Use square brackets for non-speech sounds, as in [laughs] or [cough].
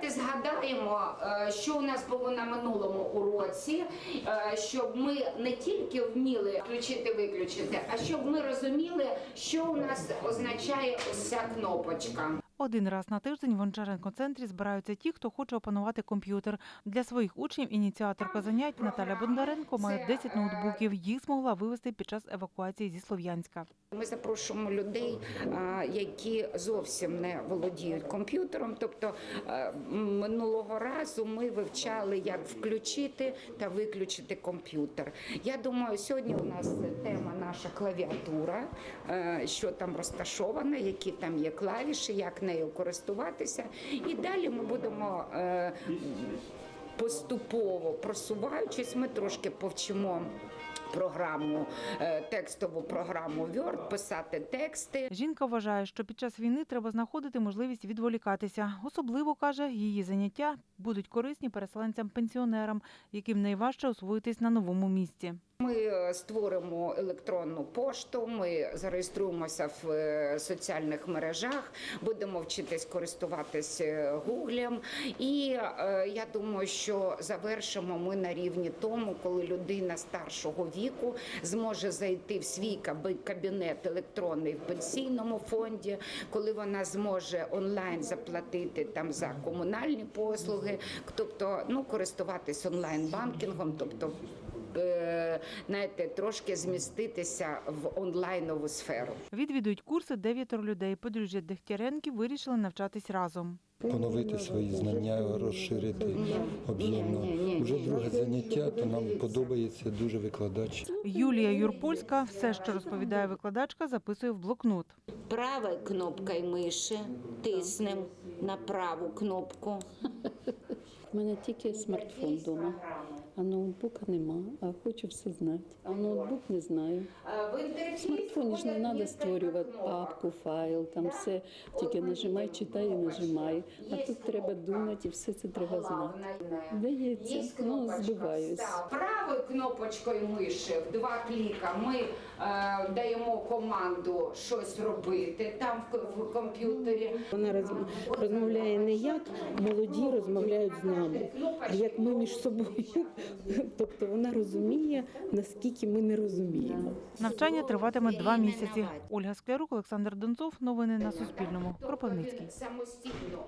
давайте згадаємо, е, що у нас було на минулому уроці, е, щоб ми не тільки вміли включити-виключити, а щоб ми розуміли, що у нас означає ось ця кнопочка. Один раз на тиждень в Гончаренко-центрі збираються ті, хто хоче опанувати комп'ютер. Для своїх учнів ініціаторка занять Наталя Бондаренко має 10 ноутбуків. Їх змогла вивезти під час евакуації зі Слов'янська. Ми запрошуємо людей, які зовсім не володіють комп'ютером. Тобто е, минулого разу ми вивчали, як включити та виключити комп'ютер. Я думаю, сьогодні у нас тема наша клавіатура, е, що там розташовано, які там є клавіші, як нею користуватися. І далі ми будемо. е, Поступово просуваючись, ми трошки повчимо програму, е, текстову програму Word, писати тексти. Жінка вважає, що під час війни треба знаходити можливість відволікатися. Особливо каже, її заняття будуть корисні переселенцям-пенсіонерам, яким найважче освоїтись на новому місці. Ми е, створимо електронну пошту, ми зареєструємося в е, соціальних мережах, будемо вчитись користуватись е, гуглем. І я думаю, що завершимо ми на рівні тому, коли людина старшого віку зможе зайти в свій кабінет електронний в пенсійному фонді, коли вона зможе онлайн заплатити там за комунальні послуги, тобто ну користуватись онлайн банкінгом, тобто. Знаєте, трошки зміститися в онлайнову сферу. Відвідують курси дев'ятеро людей. Подружжя Дегтяренків вирішили навчатись разом. поновити свої знання, розширити об'ємно. Уже друге заняття, то нам подобається дуже викладач. Юлія Юрпольська все, що розповідає викладачка, записує в блокнот. Правою кнопкою миші тиснемо на праву кнопку. У мене тільки смартфон вдома, а ноутбука нема, а хочу все знати. А ноутбук не знаю. В смартфоні ж не треба створювати папку, файл, там все тільки нажимай, читай і нажимай. А тут треба думати і все це треба знати. Вдається, ну збиваюсь. Правою кнопочкою миші в два кліка ми е, даємо команду щось робити там в, в комп'ютері. Вона роз- розмовляє не як молоді розмовляють з нами, а як ми між собою. [laughs] Тобто вона розуміє, наскільки ми не розуміємо. Навчання триватиме два місяці. Ольга Склярук, Олександр Донцов. Новини на Суспільному. Кропивницький. Самостійно